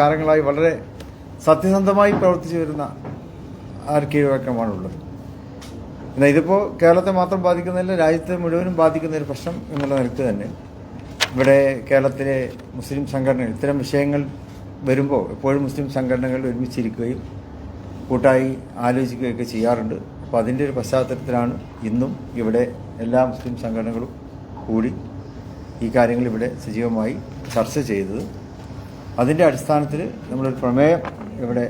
കാലങ്ങളായി വളരെ സത്യസന്ധമായി പ്രവർത്തിച്ചു വരുന്ന ആർക്കീഴക്കമാണുള്ളത് എന്നാൽ ഇതിപ്പോൾ കേരളത്തെ മാത്രം ബാധിക്കുന്നില്ല രാജ്യത്തെ മുഴുവനും ബാധിക്കുന്ന ഒരു പ്രശ്നം എന്നുള്ള നിലയ്ക്ക് തന്നെ ഇവിടെ കേരളത്തിലെ മുസ്ലിം സംഘടനകൾ ഇത്തരം വിഷയങ്ങൾ വരുമ്പോൾ എപ്പോഴും മുസ്ലിം സംഘടനകൾ ഒരുമിച്ചിരിക്കുകയും കൂട്ടായി ആലോചിക്കുകയൊക്കെ ചെയ്യാറുണ്ട്. അപ്പോൾ അതിന്റെ ഒരു പശ്ചാത്തലത്തിലാണ് ഇന്നും ഇവിടെ എല്ലാ മുസ്ലിം സംഘടനകളും കൂടി ഈ കാര്യങ്ങൾ ഇവിടെ സജീവമായി ചർച്ച ചെയ്തത്. അതിന്റെ അടിസ്ഥാനത്തിൽ നമ്മളൊരു പ്രമേയം ഇവിടെ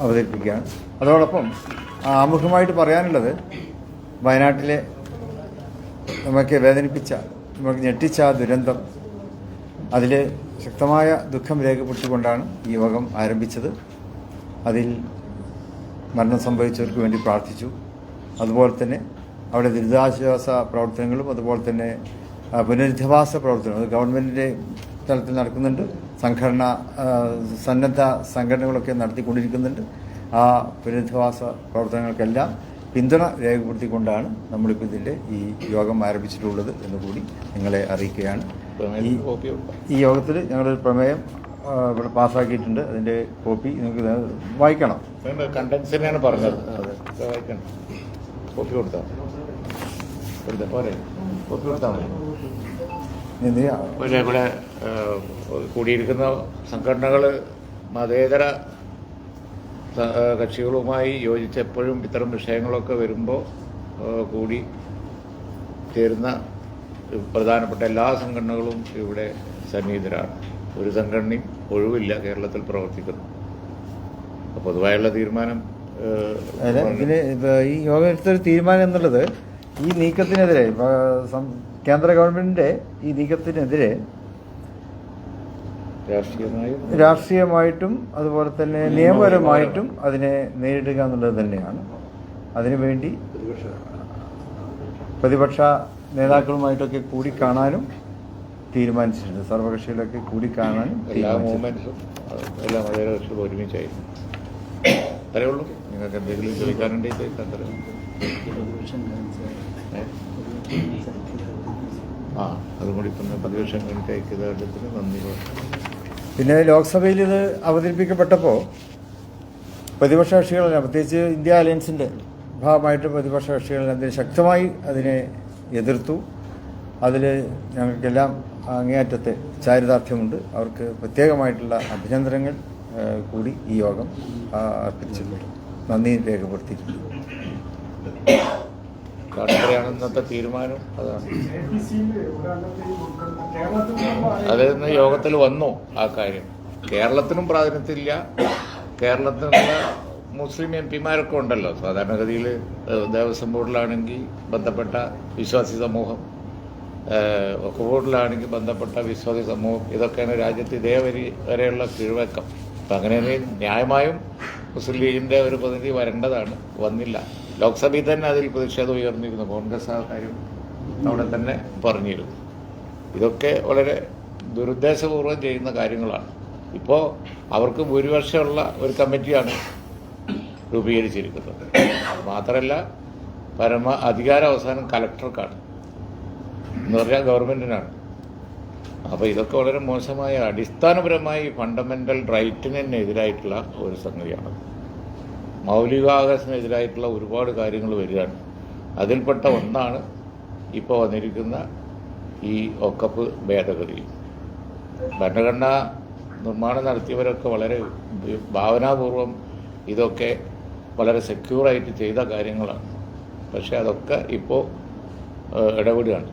അവതരിപ്പിക്കുകയാണ്. അതോടൊപ്പം ആമുഖമായിട്ട് പറയാനുള്ളത് വയനാട്ടിലെ നമുക്ക് വേദനിപ്പിച്ച നമുക്ക് ഞെട്ടിച്ച ദുരന്തം അതിൽ ശക്തമായ ദുഃഖം രേഖപ്പെടുത്തിക്കൊണ്ടാണ് ഈ യോഗം ആരംഭിച്ചത്. അതിൽ മരണം സംഭവിച്ചവർക്ക് വേണ്ടി പ്രാർത്ഥിച്ചു. അതുപോലെ തന്നെ അവിടെ ദുരിതാശ്വാസ പ്രവർത്തനങ്ങളും അതുപോലെ തന്നെ പുനരധിവാസ പ്രവർത്തനങ്ങളും അത് ഗവൺമെന്റിന്റെ തലത്തിൽ നടക്കുന്നുണ്ട്. സംഘടന സന്നദ്ധ സംഘടനകളൊക്കെ നടത്തിക്കൊണ്ടിരിക്കുന്നുണ്ട്. ആ പുനരധിവാസ പ്രവർത്തനങ്ങൾക്കെല്ലാം പിന്തുണ രേഖപ്പെടുത്തിക്കൊണ്ടാണ് നമ്മളിപ്പോൾ ഇതിന്റെ ഈ യോഗം ആരംഭിച്ചിട്ടുള്ളത് എന്ന് കൂടി നിങ്ങളെ അറിയിക്കുകയാണ്. ഈ ഈ യോഗത്തിൽ ഞങ്ങളൊരു പ്രമേയം ഇവിടെ പാസ്സാക്കിയിട്ടുണ്ട്. അതിന്റെ കോപ്പി നിങ്ങൾക്ക് വായിക്കണം. കണ്ടൻസിനെയാണ് തന്നെയാണ് പറഞ്ഞത്. വായിക്കണം. കോപ്പി കൊടുത്താൽ കൊടുത്താൽ പോരെ. കോപ്പി കൊടുത്താൽ മതി. കൂടിയിരിക്കുന്ന സംഘടനകൾ മതേതര കക്ഷികളുമായി യോജിച്ച് എപ്പോഴും ഇത്തരം വിഷയങ്ങളൊക്കെ വരുമ്പോൾ കൂടി ചേരുന്ന പ്രധാനപ്പെട്ട എല്ലാ സംഘടനകളും ഇവിടെ സന്നിഹിതരാണ്. ഒരു സംഘടനയും ഒഴിവില്ല കേരളത്തിൽ പ്രവർത്തിക്കുന്നു. അപ്പോൾ പൊതുവായുള്ള തീരുമാനം ഇതിന് ഈ യോഗത്തിൽ തീരുമാനം എന്നുള്ളത് ഈ നീക്കത്തിനെതിരെ കേന്ദ്ര ഗവൺമെന്റിന്റെ ഈ നീക്കത്തിനെതിരെ രാഷ്ട്രീയമായിട്ടും അതുപോലെ തന്നെ നിയമപരമായിട്ടും അതിനെ നേരിടുക എന്നുള്ളത് തന്നെയാണ്. അതിനുവേണ്ടി പ്രതിപക്ഷ നേതാക്കളുമായിട്ടൊക്കെ കൂടി കാണാനും തീരുമാനിച്ചിട്ടുണ്ട്. സർവകക്ഷികളൊക്കെ കൂടി കാണാനും എല്ലാ തീരുമാനിച്ചിട്ടുണ്ട്. ഒരുമിച്ചായിരുന്നു അത്രേ ഉള്ളൂ. നിങ്ങൾക്ക് എന്തെങ്കിലും ചോദിക്കാനുണ്ടെങ്കിൽ? ആ അതും കൂടി ഇപ്പം പ്രതിപക്ഷം കഴിഞ്ഞിട്ട് ഐക്യദാർഢ്യത്തിന് നന്ദി പറഞ്ഞു. പിന്നെ ലോക്സഭയിൽ ഇത് അവതരിപ്പിക്കപ്പെട്ടപ്പോൾ പ്രതിപക്ഷ കക്ഷികളെല്ലാം പ്രത്യേകിച്ച് ഇന്ത്യ അലയൻസിന്റെ ഭാഗമായിട്ട് പ്രതിപക്ഷ കക്ഷികളെല്ലാം അതിന് ശക്തമായി അതിനെ എതിർത്തു. അതിൽ ഞങ്ങൾക്കെല്ലാം അങ്ങേയറ്റത്തെ ചാരിതാർത്ഥ്യമുണ്ട്. അവർക്ക് പ്രത്യേകമായിട്ടുള്ള അഭിനന്ദനങ്ങൾ കൂടി ഈ യോഗം അർപ്പിച്ചിട്ടുണ്ട് നന്ദി രേഖപ്പെടുത്തിയിട്ടുണ്ട്. ഇന്നത്തെ തീരുമാനം. അതാണ്. അത് ഇന്ന് യോഗത്തിൽ വന്നു ആ കാര്യം. കേരളത്തിനും പ്രാതിനിധ്യമില്ല. കേരളത്തിനുള്ള മുസ്ലിം എം പിമാരൊക്കെ ഉണ്ടല്ലോ. സാധാരണഗതിയിൽ ദേവസ്വം ബോർഡിലാണെങ്കിൽ ബന്ധപ്പെട്ട വിശ്വാസി സമൂഹം ഒക്കെ ബോർഡിലാണെങ്കിൽ ബന്ധപ്പെട്ട വിശ്വാസി സമൂഹം ഇതൊക്കെയാണ് രാജ്യത്ത് ഇതേ വരി വരെയുള്ള കീഴ്വഴക്കം. അപ്പം അങ്ങനെ ന്യായമായും മുസ്ലിം ലീഗിന്റെ ഒരു പ്രതിനിധി വരേണ്ടതാണ്. വന്നില്ല. ലോക്സഭയിൽ തന്നെ അതിൽ പ്രതിഷേധം ഉയർന്നിരുന്നു. കോൺഗ്രസ് ആ കാര്യം അവിടെ തന്നെ പറഞ്ഞിരുന്നു. ഇതൊക്കെ വളരെ ദുരുദ്ദേശപൂർവം ചെയ്യുന്ന കാര്യങ്ങളാണ്. ഇപ്പോൾ അവർക്ക് ഭൂരിപക്ഷമുള്ള ഒരു കമ്മിറ്റിയാണ് രൂപീകരിച്ചിരിക്കുന്നത്. മാത്രമല്ല പരമ അധികാര അവസാനം കലക്ടർക്കാണ്. എന്ന് പറഞ്ഞാൽ ഗവൺമെന്റിനാണ് അപ്പോൾ ഇതൊക്കെ വളരെ മോശമായ അടിസ്ഥാനപരമായി ഫണ്ടമെന്റൽ റൈറ്റിന് തന്നെ എതിരായിട്ടുള്ള ഒരു സംഗതിയാണ്. മൗലികാവകാശത്തിനെതിരായിട്ടുള്ള ഒരുപാട് കാര്യങ്ങൾ വരികയാണ്. അതിൽപ്പെട്ട ഒന്നാണ് ഇപ്പോൾ വന്നിരിക്കുന്ന ഈ ഒക്കപ്പ് ഭേദഗതി. ഭരണഘടനാ നിർമ്മാണം നടത്തിയവരൊക്കെ വളരെ ഭാവനാപൂർവം ഇതൊക്കെ വളരെ സെക്യൂറായിട്ട് ചെയ്ത കാര്യങ്ങളാണ്. പക്ഷേ അതൊക്കെ ഇപ്പോൾ ഇടപെടുകയാണ്.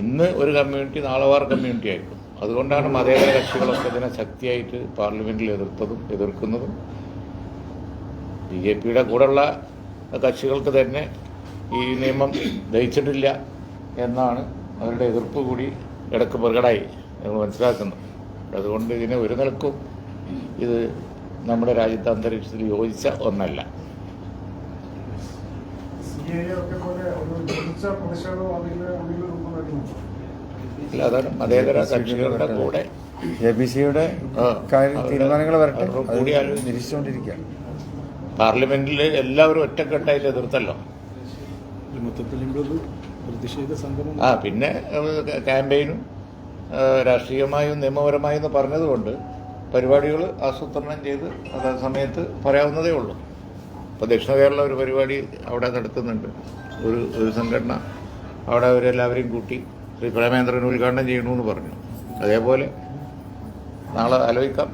ഇന്ന് ഒരു കമ്മ്യൂണിറ്റി നാളെ വേറെ കമ്മ്യൂണിറ്റി ആയിരിക്കും. അതുകൊണ്ടാണ് മതേതര കക്ഷികളൊക്കെ ഇതിനെ ശക്തിയായിട്ട് പാർലമെന്റിൽ എതിർത്തതും എതിർക്കുന്നതും. ബി ജെ പിയുടെ കൂടെയുള്ള കക്ഷികൾക്ക് തന്നെ ഈ നിയമം ദഹിച്ചിട്ടില്ല എന്നാണ് അവരുടെ എതിർപ്പ് കൂടി ഇടയ്ക്ക് പ്രകടമായി. ഞങ്ങൾ മനസ്സിലാക്കുന്നു. അതുകൊണ്ട് ഇതിനെ ഒരു നിലക്കും ഇത് നമ്മുടെ രാജ്യത്തെ അന്തരീക്ഷത്തിൽ യോജിച്ച ഒന്നല്ല. അല്ല അതാണ് മതേതര കക്ഷികളുടെ കൂടെ. എ ബി സിയുടെ തീരുമാനങ്ങൾ വരട്ടെ? നിരീക്ഷിച്ചുകൊണ്ടിരിക്കുകയാണ്. പാർലമെന്റിൽ എല്ലാവരും ഒറ്റക്കെട്ടായി എതിർത്തല്ലോ. മൊത്തത്തിൽ ഇവിടെ ഒരു പ്രതിഷേധ സംഗമം. ആ പിന്നെ ക്യാമ്പയിനും രാഷ്ട്രീയമായും നിയമപരമായും എന്ന് പറഞ്ഞതുകൊണ്ട് പരിപാടികൾ ആസൂത്രണം ചെയ്ത് അതേ സമയത്ത് പറയാവുന്നതേ ഉള്ളൂ. ഇപ്പോൾ ദക്ഷിണ കേരള ഒരു പരിപാടി അവിടെ നടത്തുന്നുണ്ട് ഒരു ഒരു സംഘടന അവിടെ അവരെല്ലാവരെയും കൂട്ടി ശ്രീ പ്രേമേന്ദ്രൻ ഉദ്ഘാടനം ചെയ്യണമെന്ന് പറഞ്ഞു. അതേപോലെ നാളെ ആലോചിക്കാം.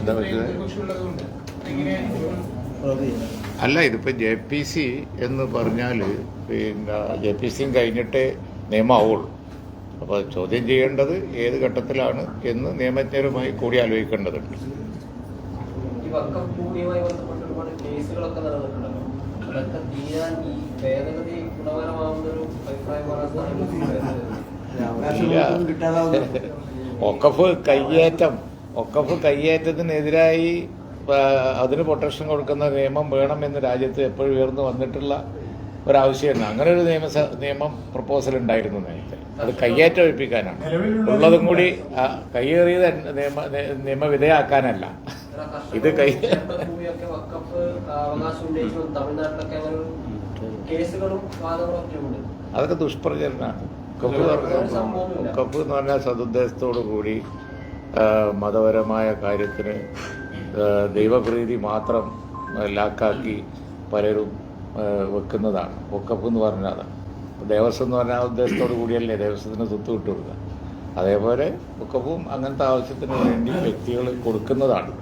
എന്താ പറ്റിയത്? അല്ല ഇതിപ്പോൾ ജെ പി സി എന്ന് പറഞ്ഞാൽ പിന്നെ ജെ പി സിയും കഴിഞ്ഞിട്ടേ നിയമമാവുള്ളൂ അപ്പോൾ ചോദ്യം ചെയ്യേണ്ടത് ഏത് ഘട്ടത്തിലാണ് എന്ന് നിയമജ്ഞരുമായി കൂടി ആലോചിക്കേണ്ടതുണ്ട്. ഒക്കഫ് കയ്യേറ്റം. ഒക്കഫ് കയ്യേറ്റത്തിനെതിരായി അതിന് പ്രൊട്ടക്ഷൻ കൊടുക്കുന്ന നിയമം വേണമെന്ന് രാജ്യത്ത് എപ്പോഴും ഉയർന്നു വന്നിട്ടുള്ള ഒരാവശ്യമാണ് അങ്ങനെ ഒരു നിയമ നിയമം പ്രപ്പോസൽ ഉണ്ടായിരുന്നു നേരത്തെ. അത് കയ്യേറ്റം ഒഴിപ്പിക്കാനാണ്. ഉള്ളതും കൂടി കയ്യേറിയത് നിയമ നിയമവിധേയാക്കാനല്ല. ഇത് കൈ അതൊക്കെ ദുഷ്പ്രചരണമാണ്. കപ്പ് കപ്പ് എന്ന് പറഞ്ഞാൽ സതുദ്ദേശത്തോടു കൂടി മതപരമായ കാര്യത്തിന് ദൈവപ്രീതി മാത്രം ലാക്കാക്കി പലരും വെക്കുന്നതാണ്. ഒക്കപ്പ് എന്ന് പറഞ്ഞാൽ ദേവസ്വം എന്ന് പറഞ്ഞാൽ ഉദ്ദേശത്തോടു കൂടിയല്ലേ ദേവസ്വത്തിന് സ്വത്ത് വിട്ടുകൊടുക്കുക അതേപോലെ ഒക്കപ്പും അങ്ങനത്തെ ആവശ്യത്തിന് വേണ്ടി വ്യക്തികൾ കൊടുക്കുന്നതാണ്.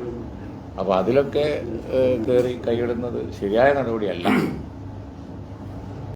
അപ്പോൾ അതിലൊക്കെ കയറി കൈയിടുന്നത് ശരിയായ നടപടിയല്ല.